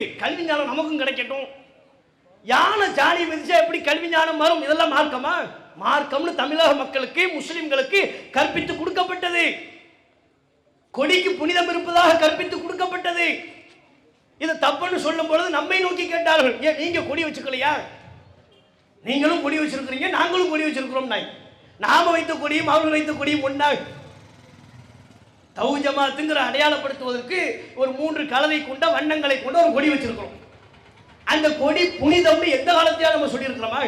கல்வி ஞானம் நமக்கும் கிடைக்கட்டும். யானை ஜாடி மிதிச்சா எப்படி கல்வி ஞானம் வரும் இதெல்லாம் மார்க்கமா? மார்க்கம்னு தமிழக மக்களுக்கு முஸ்லிம்களுக்கு கற்பித்து கொடுக்கப்பட்டது. கொடிக்கு புனிதம் இருப்பதாக கற்பித்து கொடுக்கப்பட்டது. இது தப்புன்னு சொல்லும் பொழுது நம்மை நோக்கி கேட்டார்கள். ஏன் நீங்க கொடி வச்சுக்கலையா? நீங்களும் கொடி வச்சிருக்கிறீங்க நாங்களும் கொடி வச்சிருக்கிறோம் நாய். நாம வைத்த கொடியும் அவர்கள் வைத்த கொடியும் ஒன்றாக தவு ஜமாத்துங்கிற அடையாளப்படுத்துவதற்கு ஒரு மூன்று கலவை கொண்ட வண்ணங்களை கொண்ட ஒரு கொடி வச்சிருக்கிறோம். அந்த கொடி புனிதம்னு எந்த காலத்தையா நம்ம சொல்லியிருக்கிறோமா?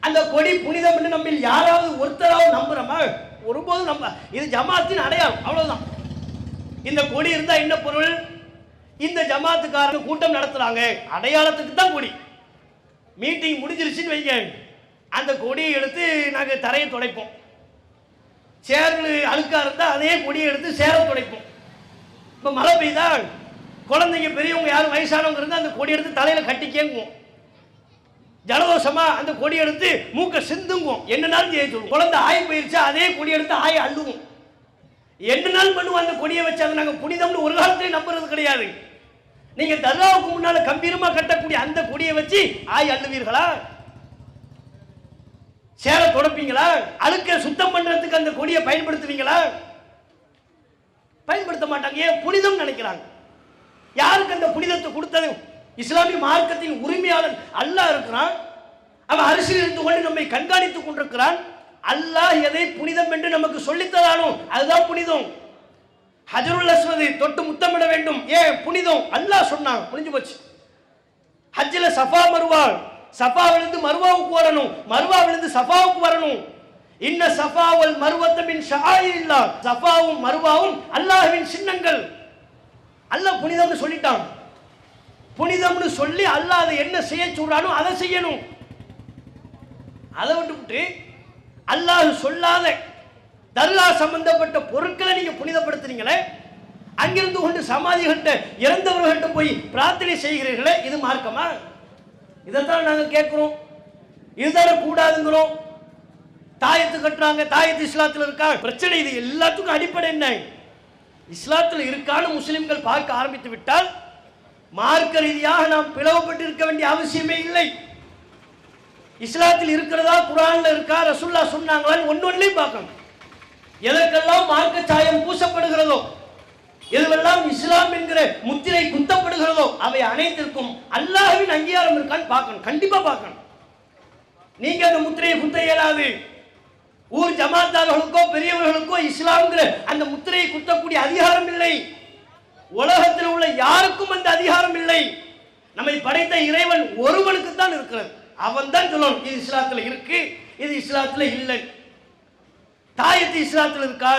அந்த கொடி புனிதம்னு நம்ம யாராவது ஒருத்தராவது நம்புறோமா? ஒருபோதும் நம்ப இது ஜமாத்தின் அடையாளம் அவ்வளவுதான். இந்த கொடி இருந்தா என்ன பொருள்? இந்த ஜமாத்துக்காரங்க கூட்டம் நடத்துறாங்க. அடையாளத்துக்கு தான் கொடி. மீட்டிங் முடிஞ்சிருச்சுன்னு வைங்க. அந்த கொடியை எடுத்து நாங்கள் தரையை துடைப்போம். சேர்கள் அழுக்கா இருந்தால் அதே கொடியை எடுத்து சேர துடைப்போம். இப்போ மழை பெய்தால் குழந்தைங்க பெரியவங்க யாரும் வயசானவங்க இருந்தால் அந்த கொடி எடுத்து தலையில் கட்டி கேங்குவோம். ஜலதோஷமா அந்த கொடி எடுத்து மூக்க சிந்துங்குவோம். என்ன நாள் செய்ய சொல்லுவோம். குழந்தை ஆய் போயிருச்சா அதே கொடி எடுத்து ஆய் அள்ளுவோம். என்ன நாள் பண்ணுவோம் அந்த கொடியை வச்சு. அதை நாங்கள் புனிதம்னு ஒரு காலத்திலே நம்புறது கிடையாது. நீங்கள் தர்காவுக்கு முன்னால் கம்பீரமாக கட்டக்கூடிய அந்த கொடியை வச்சு ஆய் அள்ளுவீர்களா? சேர தொடப்பீங்களா? அழுக்க சுத்தம் பண்றதுக்கு அந்த கொடியை பயன்படுத்துவீங்களா? பயன்படுத்த மாட்டாங்க. ஏன்? புனிதம் நினைக்கிறாங்க. யாருக்கு அந்த புனிதத்தை கொடுத்தது? இஸ்லாமிய மார்க்கத்தின் உரிமையாளன் அல்லாஹ் இருக்கிறான். அவன் அரசியல் இருந்து கொண்டு நம்மை கண்காணித்துக் கொண்டிருக்கிறான். அல்லாஹ் எதை புனிதம் என்று நமக்கு சொல்லித்தரானோ அதுதான் புனிதம். ஹஜருல் அஸ்வதை தொட்டு முத்தமிட வேண்டும். ஏன்? புனிதம். அல்லாஹ் சொன்னான். முடிஞ்சு போச்சு. ஹஜ்ஜில் சஃபா மறுவாள் சஃபாவிலிருந்து மருவாவுக்கு வரணும் மருவாவிலிருந்து சஃபாவுக்கு வரணும். இன்ன சஃபாவல் மருவத்தமின் ஷாயில்லா சஃபாவும் மருவாவும் அல்லாஹ்வின் சின்னங்கள். அல்லாஹ் புனிதம்னு சொல்லிட்டான். புனிதம்னு சொல்லி அல்லாஹ் அதை என்ன செய்ய சொல்றானோ அதை செய்யணும். அதை விட்டுவிட்டு அல்லாஹ் சொல்லாத தர்கா சம்பந்தப்பட்ட பொருட்களை நீங்க புனிதப்படுத்துறீங்களே அங்கிருந்து கொண்டு சமாதிகள்கிட்ட இறந்தவர்கள்ட்ட போய் பிரார்த்தனை செய்கிறீர்களே இது மார்க்கமா? இதைத்தான் நாங்கள் கேட்குறோம். இதுதானே கூடாதுங்கிறோம் தாயத்து கட்டுறாங்க தாயத்து இஸ்லாத்தில் இருக்கா பிரச்சனை இது எல்லாத்துக்கும் அடிப்படை என்ன? இஸ்லாத்தில் இருக்கான்னு முஸ்லிம்கள் பார்க்க ஆரம்பித்து விட்டால் மார்க்க ரீதியாக நாம் பிளவுபட்டு இருக்க வேண்டிய அவசியமே இல்லை. இஸ்லாத்தில் இருக்கிறதா குரான்ல இருக்கா ரசுல்லா சொன்னாங்களான்னு ஒன்று ஒன்றையும் பார்க்கணும். எதற்கெல்லாம் மார்க்க சாயம் பூசப்படுகிறதோ எதுவெல்லாம் இஸ்லாம் என்கிற முத்திரை குத்தப்படுகிறதோ அவை அனைத்திற்கும் அல்லாஹ்வின் அங்கீகாரம் இருக்கான்னு பார்க்கணும். கண்டிப்பா பார்க்கணும். நீங்க அந்த முத்திரையை குத்த இயலாது. ஊர் ஜமாத்தார்களுக்கோ பெரியவர்களுக்கோ இஸ்லாம்ங்கிற அந்த முத்திரையை குத்தக்கூடிய அதிகாரம் இல்லை. உலகத்தில் உள்ள யாருக்கும் அந்த அதிகாரம் இல்லை. நம்மை படைத்த இறைவன் ஒருவனுக்கு தான் இருக்கிறது அவன் தான் சொல்லணும் இது இஸ்லாத்தில் இருக்கு இது இஸ்லாத்தில் இல்லை. தாயத்து இஸ்லாத்தில் இருக்கா?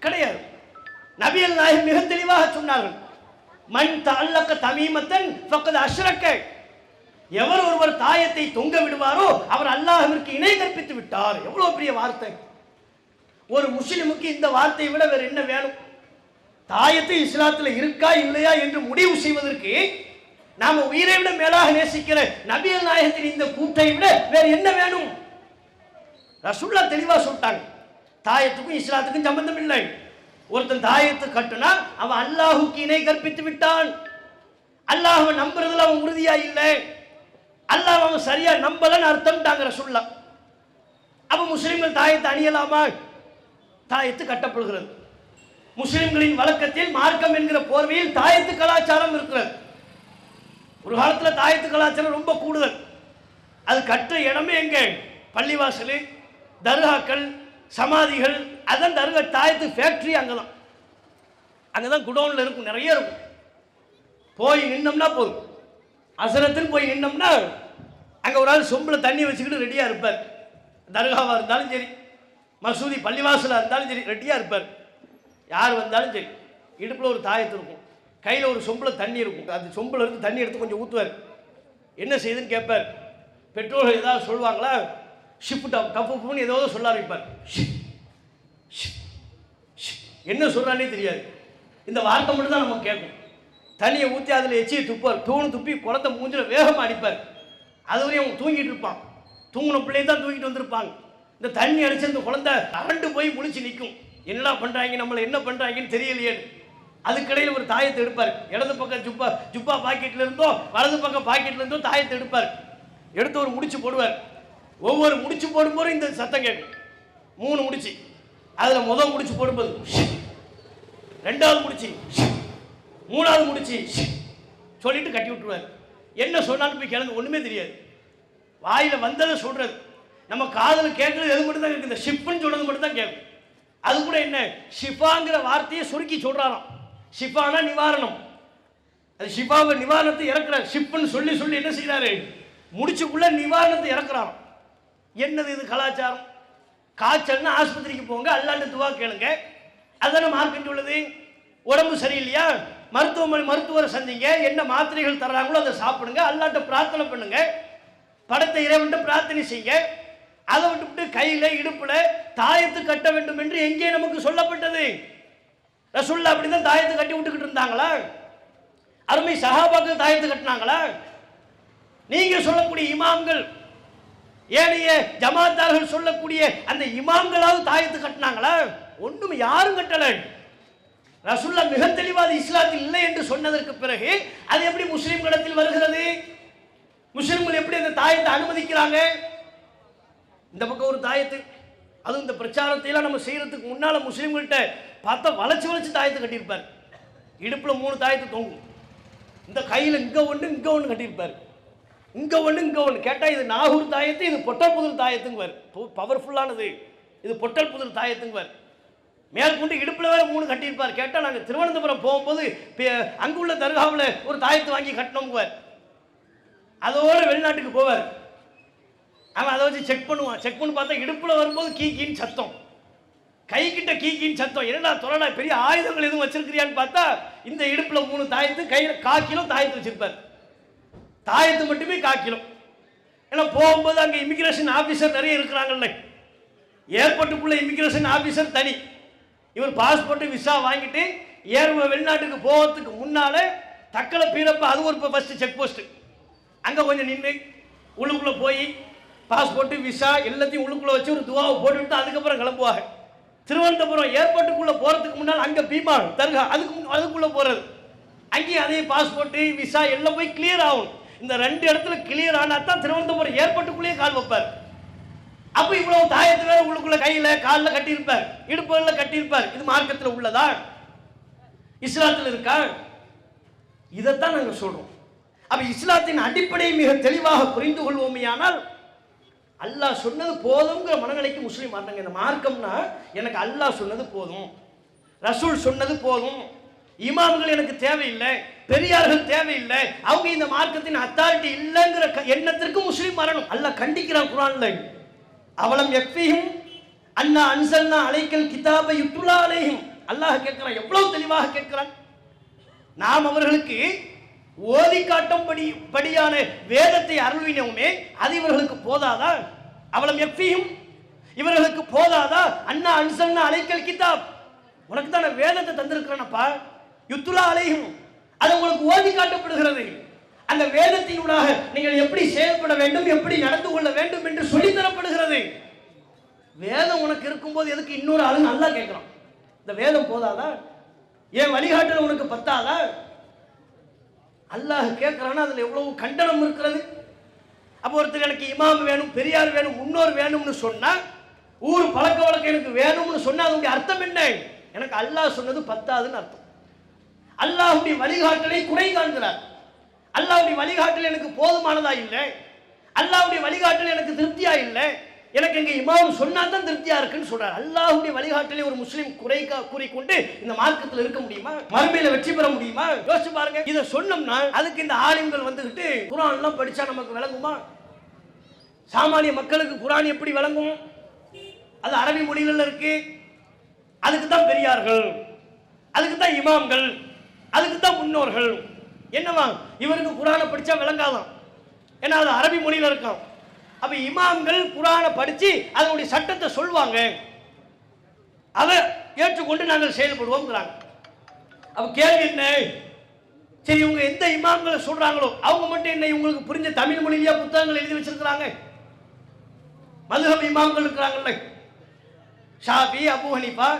கிடையாது. நபியல் நாயகம் மிக தெளிவாக சொன்னார்கள். மண் தல்லக்க தமீமத்தன் பக்கத்து அஷ்ரக்க. எவர் ஒருவர் தாயத்தை தொங்க விடுவாரோ அவர் அல்லாஹிற்கு இணை கற்பித்து விட்டார். எவ்வளவு பெரிய வார்த்தை. ஒரு முஸ்லிமுக்கு இந்த வார்த்தையை விட வேற என்ன வேணும்? தாயத்து இஸ்லாத்தில் இருக்கா இல்லையா என்று முடிவு செய்வதற்கு நாம் உயிரை விட மேலாக நேசிக்கிற நபியல் நாயகத்தின் இந்த கூட்டை விட வேற என்ன வேணும்? ரசுல்லா தெளிவாக சொல்லிட்டாங்க. தாயத்துக்கும் இஸ்லாத்துக்கும் சம்பந்தம் இல்லை. ஒருத்தன் தாயத்து கட்டுனா அவன் அல்லாஹுக்கு இணை கற்பித்து விட்டான். அல்லாஹ் நம்புறதுல அவன் உறுதியா இல்லை. அல்லாஹ் அவன் சரியா நம்பலன்னு அர்த்தம்ட்டாங்கிற சொல்ல அப்ப முஸ்லிம்கள் தாயத்தை அணியலாமா? தாயத்து கட்டப்படுகிறது. முஸ்லிம்களின் வழக்கத்தில் மார்க்கம் என்கிற போர்வையில் தாயத்து கலாச்சாரம் இருக்கிறது. ஒரு காலத்தில் தாயத்து கலாச்சாரம் ரொம்ப கூடுதல். அது கற்ற இடமே எங்க? பள்ளிவாசல் தர்காக்கள் சமாதிகள் அதான் தருக தாயத்து ஃபேக்ட்ரி அங்கே தான் அங்கே தான் குடோனில் இருக்கும் நிறைய இருக்கும். போய் நின்னோம்னா போதும். அசரத்தில் போய் நின்னோம்னா அங்கே ஒரு ஆள் சொம்பில் தண்ணி வச்சுக்கிட்டு ரெடியாக இருப்பார். தர்காவாக இருந்தாலும் சரி மசூதி பள்ளிவாசலாக இருந்தாலும் சரி ரெடியாக இருப்பார். யார் வந்தாலும் சரி இடுப்பில் ஒரு தாயத்து இருக்கும். கையில் ஒரு சொம்பில் தண்ணி இருக்கும். அந்த சொம்பில் இருந்து தண்ணி எடுத்து கொஞ்சம் ஊற்றுவார் என்ன செய்யுதுன்னு கேட்பார். பெற்றோர்கள் ஏதாவது சொல்லுவாங்களா? ஷிப் டப் டப்புன்னு ஏதோ சொல்ல ஆரம்பிப்பார் என்ன சொல்கிறானே தெரியாது. இந்த வார்த்தை மட்டும் தான் நம்ம கேட்கும். தண்ணியை ஊற்றி அதில் எச்சி துப்பார். தூணு துப்பி குளத்தை மூஞ்சில் வேகமாக அடிப்பார். அது வரையும் அவங்க தூங்கிட்டு இருப்பான் தூங்கின பிள்ளையை தான் தூங்கிட்டு வந்திருப்பாங்க. இந்த தண்ணி அடிச்சு அந்த குழந்தை அரண்டு போய் முழிச்சு நிற்கும் என்னடா பண்ணுறாங்க நம்மளை என்ன பண்ணுறாங்கன்னு தெரியலையே. அதுக்கிடையில் ஒரு தாயத்தை எடுப்பார். இடது பக்கம் ஜுப்பா ஜுப்பா பாக்கெட்ல இருந்தோ வலது பக்கம் பாக்கெட்ல இருந்தோ தாயத்தை எடுப்பார். எடுத்து ஒரு முடிச்சு போடுவார். ஒவ்வொரு முடிச்சு போடும்போது இந்த சத்தம் கேட்கும். மூணு முடிச்சு. அதில் முதல் முடிச்சு போடும்போது ரெண்டாவது முடிச்சு மூணாவது முடிச்சு சொல்லிட்டு கட்டி விட்டுருவார். என்ன சொன்னாலும் போய் கேளுங்க ஒன்றுமே தெரியாது. வாயில வந்ததை சொல்றது. நம்ம காதுல கேட்கறது எது மட்டும் தான் இந்த ஷிப்புன்னு சொல்றது மட்டும் தான் கேட்கும். அது கூட என்ன? ஷிஃபாங்கிற வார்த்தையை சுருக்கி சொல்றாராம். ஷிஃபானா நிவாரணம். அது ஷிஃபாவை நிவாரணத்தை இறக்குறார். ஷிப்புன்னு சொல்லி சொல்லி என்ன செய்கிறாரு முடிச்சுக்குள்ள நிவாரணத்தை இறக்குறாராம். என்னது இது கலாச்சாரம்? காய்ச்சல்னா ஆஸ்பத்திரிக்கு போங்க அல்லாண்டு துவா கேளுங்க. அதான மார்க்கெட் உள்ளது? உடம்பு சரியில்லையா? மருத்துவமனை மருத்துவரை சந்திங்க. என்ன மாத்திரைகள் தர்றாங்களோ அதை சாப்பிடுங்க. அல்லாட்ட பிரார்த்தனை பண்ணுங்க. படத்தை இறைவன்ட்டு பிரார்த்தனை செய்யுங்க. அதை விட்டுவிட்டு கையில் இடுப்பில் தாயத்து கட்ட வேண்டும் என்று எங்கே நமக்கு சொல்லப்பட்டது? ரசுல்லா அப்படிதான் தாயத்தை கட்டி விட்டுக்கிட்டு இருந்தாங்களா? அருமை சஹாபாக்கள் தாயத்து கட்டினாங்களா? நீங்கள் சொல்லக்கூடிய இமாம்கள் ஏனைய ஜமாத்தார்கள் சொல்லக்கூடிய அந்த இமாம்களாவது தாயத்து கட்டினாங்களா? ஒன்றும் யாரும் கட்டலை. ரசுல்லா மிக தெளிவாக இஸ்லாத்தில் இல்லை என்று சொன்னதற்கு பிறகு அது எப்படி முஸ்லிம்களிடத்தில் வருகிறது? முஸ்லீம்கள் எப்படி அந்த தாயத்தை அனுமதிக்கிறாங்க? இந்த பக்கம் ஒரு தாயத்து அதுவும் இந்த பிரச்சாரத்தையெல்லாம் நம்ம செய்யறதுக்கு முன்னால முஸ்லிம்கள்ட்ட பார்த்தா வளைச்சு வளைச்சு தாயத்தை கட்டியிருப்பார். இடுப்புல மூணு தாயத்தை தொங்கும். இந்த கையில் இங்கே ஒன்று இங்கே ஒன்று கட்டியிருப்பார். இங்கே ஒன்று இங்கே ஒன்று கேட்டால் இது நாகூர் தாயத்து இது பொட்டல் புதூர் தாயத்துங்குவார். பவர்ஃபுல்லானது இது பொட்டல் புதல் தாயத்துங்குவார். மேற்கொண்டு இடுப்பில் வேறு மூணு கட்டியிருப்பார். கேட்டால் நாங்கள் திருவனந்தபுரம் போகும்போது அங்கே அங்குள்ள தர்காவில் ஒரு தாயத்து வாங்கி கட்டினோங்குவார் அதோட வெளிநாட்டுக்கு போவார். அவன் அதை வச்சு செக் பண்ணுவான். செக் பண்ணி பார்த்தா இடுப்பில் வரும்போது கீ சத்தம். கை கிட்ட கீ கீன்னு சத்தம். என்னடா தொடடா பெரிய ஆயுதங்கள் எதுவும் வச்சிருக்கிறியான்னு பார்த்தா இந்த இடுப்பில் மூணு தாயத்து கையில் காக்கிலும் கிலோ தாயத்து வச்சிருப்பார். தாயத்து மட்டுமே காக்கிலும். ஏன்னா போகும்போது அங்கே இமிக்ரேஷன் ஆஃபீஸர் நிறைய இருக்கிறாங்கல்ல. ஏர்போர்ட்டுக்குள்ள இமிக்ரேஷன் ஆஃபீஸர் தனி. இவர் பாஸ்போர்ட்டு விசா வாங்கிட்டு ஏர் வெளிநாட்டுக்கு போகிறதுக்கு முன்னால் தக்கலை பீரப்ப அது ஒரு ஃபஸ்ட்டு செக் போஸ்ட்டு அங்கே கொஞ்சம் நின்று உள்ளுக்குள்ளே போய் பாஸ்போர்ட்டு விசா எல்லாத்தையும் உள்ளுக்குள்ளே வச்சு ஒரு துவாவை போட்டுவிட்டு அதுக்கப்புறம் கிளம்புவாங்க. திருவனந்தபுரம் ஏர்போர்ட்டுக்குள்ளே போகிறதுக்கு முன்னால் அங்கே பீமான் தருகா அதுக்கு முன் அதுக்குள்ளே போகிறது அங்கேயும் அதே பாஸ்போர்ட்டு விசா எல்லாம் போய் கிளியர் ஆகும் இந்த ரெண்டு இடத்துல கிளியர் ஆனால் தான் திருவனந்தபுரம் ஏற்பட்டுக்குள்ளேயே கால் வைப்பார். அப்ப இவ்வளவு தாயத்து வேற உள்ளுக்குள்ள கையில காலில் கட்டியிருப்பார். இடுப்புல கட்டியிருப்பார். இது மார்க்கத்தில் உள்ளதா? இஸ்லாத்தில் இருக்கா? இதைத்தான் நாங்கள் சொல்றோம். அப்ப இஸ்லாத்தின் அடிப்படையை மிக தெளிவாக புரிந்து கொள்வோமே ஆனால் அல்லாஹ் சொன்னது போதுங்கிற மனநிலைக்கு முஸ்லீம் மாட்டாங்க. இந்த மார்க்கம்னா எனக்கு அல்லாஹ் சொன்னது போதும். ரசூல் சொன்னது போதும். இமாம்கள் எனக்கு தேவையில்லை பெரியார்கள் தேவையில்லை அவங்க இந்த மார்க்கத்தின் அத்தாரிட்டி இல்லைங்கிற க- எண்ணத்திற்கு முஸ்லீம் வரணும். அல்ல கண்டிக்கிறான் குரான்ல. அவலம் எஃபியும் அண்ணா அன்சல்னா அலைக்கல் கிதாபை யுத்துலா அலையும் அல்லாஹ் கேட்கிறான் எவ்வளவு தெளிவாக கேட்கிறான்? நாம் அவர்களுக்கு ஓதி காட்டும்படி படியான வேதத்தை அருள்வினோமே அது இவர்களுக்கு போதாதா? அவலம் எஃபியும் இவர்களுக்கு போதாதா? அண்ணா அன்சல்னா அலைக்கல் கிதாப். உனக்கு தான் வேதத்தை தந்திருக்கிறேனப்பா? யுத்துலா அலையும் அது உங்களுக்கு ஓதி காட்டப்படுகிறது. அந்த வேதத்தினூடாக நீங்கள் எப்படி செயல்பட வேண்டும் எப்படி நடந்து கொள்ள வேண்டும் என்று சொல்லித்தரப்படுகிறது. வேதம் உனக்கு இருக்கும்போது எதுக்கு இன்னொரு ஆளு நல்லா கேட்கலாம் இந்த வேதம் போதாதா? ஏன் வழிகாட்டல் உனக்கு பத்தாதா? அல்லாஹ் கேட்கிறான்னா அதுல எவ்வளவு கண்டனம் இருக்கிறது? அப்போ ஒருத்தர் எனக்கு இமாம் வேணும் பெரியார் வேணும் முன்னோர் வேணும்னு சொன்னா ஊர் பழக்க வழக்கம் எனக்கு வேணும்னு சொன்னா அதனுடைய அர்த்தம் என்ன? எனக்கு அல்லாஹ் சொன்னது பத்தாதுன்னு அர்த்தம். அல்லாஹுடைய வழிகாட்டலை குறை காண்கிறார். அல்லாவுடைய வழிகாட்டல் எனக்கு போதுமானதா இல்லை? அல்லாவுடைய வழிகாட்டல் எனக்கு திருப்தியா இல்லை? எனக்கு எங்க இமாம் சொன்னா தான் திருப்தியா இருக்குன்னு சொல்றாரு. அல்லாஹுடைய வழிகாட்டலை ஒரு முஸ்லீம் குறை கூறிக்கொண்டு இந்த மார்க்கத்தில் இருக்க முடியுமா? மறுமையில வெற்றி பெற முடியுமா? யோசிச்சு பாருங்க. இதை சொன்னோம்னா அதுக்கு இந்த ஆலிம்கள் வந்துகிட்டு குரான் எல்லாம் படிச்சா நமக்கு விளங்குமா? சாமானிய மக்களுக்கு குரான் எப்படி விளங்கும்? அது அரபி மொழிகள் இருக்கு. அதுக்கு தான் பெரியார்கள். அதுக்கு தான் இமாம்கள். அதுக்கு தான் முன்னோர்கள். என்னவா இவருக்கு குரானை படித்தா விளங்காதான் ஏன்னா அது அரபி மொழியில இருக்கும். அப்போ இமாம்கள் குரானை படித்து அதனுடைய சட்டத்தை சொல்லுவாங்க அதை ஏற்றுக்கொண்டு நாங்கள் செயல்படுவோங்கிறாங்க அப்போ கேள்வி என்ன? சரி இவங்க எந்த இமாம்களை சொல்கிறாங்களோ அவங்க மட்டும் என்ன இவங்களுக்கு புரிஞ்ச தமிழ் மொழியிலேயே புத்தகங்கள் எழுதி வச்சிருக்கிறாங்க? மதுகம் இமாம்கள் இருக்கிறாங்கல்ல. ஷாபி அபு ஹனிஃபா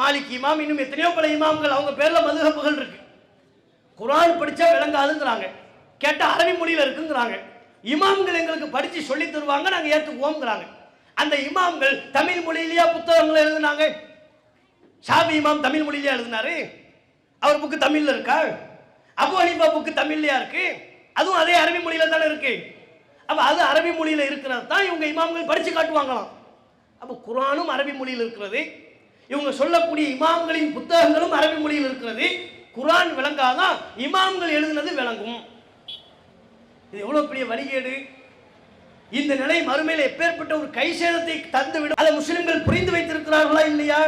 மாலிக் இமாம் இன்னும் எத்தனையோ பல இமாம்கள் அவங்க பேரில் மதுகப்புகள் இருக்கு. குரான் படிச்சா விளங்காதுங்கிறாங்க. கேட்டா அரபி மொழியில் இருக்குங்கிறாங்க. இமாம்கள் எங்களுக்கு படிச்சு சொல்லி தருவாங்க நாங்க ஏத்துக்குவோம்ங்கிறாங்க. அந்த இமாம்கள் தமிழ் மொழியிலேயா புத்தகங்களை எழுதுனாங்க. ஷாபி இமாம் தமிழ் மொழியிலேயே எழுதினாரு. அவர் புக்கு தமிழ்ல இருக்கா? அபு ஹனீஃபா புக்கு தமிழ்லயா இருக்கு? அதுவும் அதே அரபி மொழியில தானே இருக்கு. அப்ப அது அரபி மொழியில இருக்கிறது தான் இவங்க இமாம்கள் படிச்சு காட்டுவாங்களாம். அப்ப குரானும் அரபி மொழியில் இருக்கிறது. இவங்க சொல்லக்கூடிய இமாம்களின் புத்தகங்களும் அரபி மொழியில் இருக்கிறது. குரான் விளங்காதான் இமாம்கள் எழுதினது விளங்கும். இது எவ்வளவு பெரிய வழிகேடு? இந்த நிலை மறுமையில் எப்பேற்பட்ட ஒரு கை சேதத்தை தந்துவிடும். அதை முஸ்லிம்கள் புரிந்து வைத்திருக்கிறார்களா இல்லையா?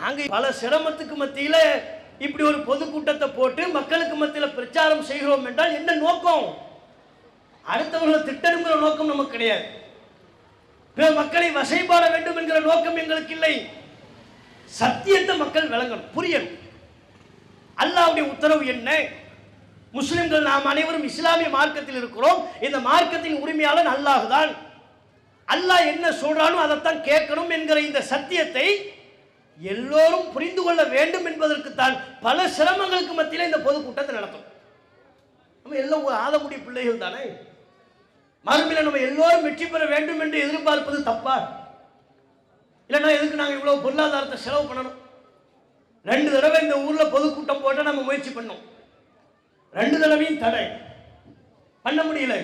நாங்க பல சிரமத்துக்கு மத்தியில இப்படி ஒரு பொதுக்கூட்டத்தை போட்டு மக்களுக்கு மத்தியில் பிரச்சாரம் செய்கிறோம் என்றால் என்ன நோக்கம்? அடுத்தவர்களை திட்டணுங்கிற நோக்கம் நமக்கு கிடையாது. பிற மக்களை வசைபாட வேண்டும் என்கிற நோக்கம் எங்களுக்கு இல்லை. சத்தியத்தை மக்கள் விளங்கணும். புரியணும். அல்லாவுடைய உத்தரவு என்ன? முஸ்லிம்கள் நாம் அனைவரும் இஸ்லாமிய மார்க்கத்தில் இருக்கிறோம். இந்த மார்க்கத்தின் உரிமையாளன் அல்லாஹ் தான் அல்லாஹ் என்ன சொல்றானோ அதைத்தான் கேட்கணும் என்கிற இந்த சத்தியத்தை எல்லோரும் புரிந்து கொள்ள வேண்டும் என்பதற்குத்தான் பல சிரமங்களுக்கு மத்தியில் இந்த பொதுக்கூட்டத்தை நடத்தும். நம்ம எல்லாம் ஆதமுடி ஆதமுடைய பிள்ளைகள் தானே? மறுமையில் நம்ம எல்லோரும் வெற்றி பெற வேண்டும் என்று எதிர்பார்ப்பது தப்பா? இல்லைன்னா எதுக்கு நாங்கள் இவ்வளோ பொருளாதாரத்தை செலவு பண்ணணும்? ரெண்டு தடவை இந்த ஊரில் பொதுக்கூட்டம் போட்டால் நம்ம முயற்சி பண்ணோம். ரெண்டு தடவையும் தடை. பண்ண முடியல.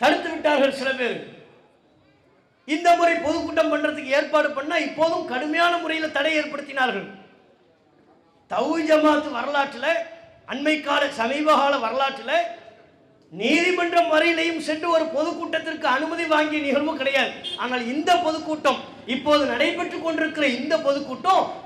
தடுத்து விட்டார்கள் சில பேர். இந்த முறை பொதுக்கூட்டம் பண்ணுறதுக்கு ஏற்பாடு பண்ணால் இப்போதும் கடுமையான முறையில் தடை ஏற்படுத்தினார்கள். தவு ஜமாத் வரலாற்றில் அண்மை கால சமீப கால வரலாற்றில் நீதிமன்றம் வரையிலையும் சென்று ஒரு பொதுக்கூட்டத்திற்கு அனுமதி வாங்கிய நிகழ்வு கிடையாது. ஆனால் இந்த பொதுக்கூட்டம் இப்போது நடைபெற்றுக் கொண்டிருக்கிற இந்த பொதுக்கூட்டம்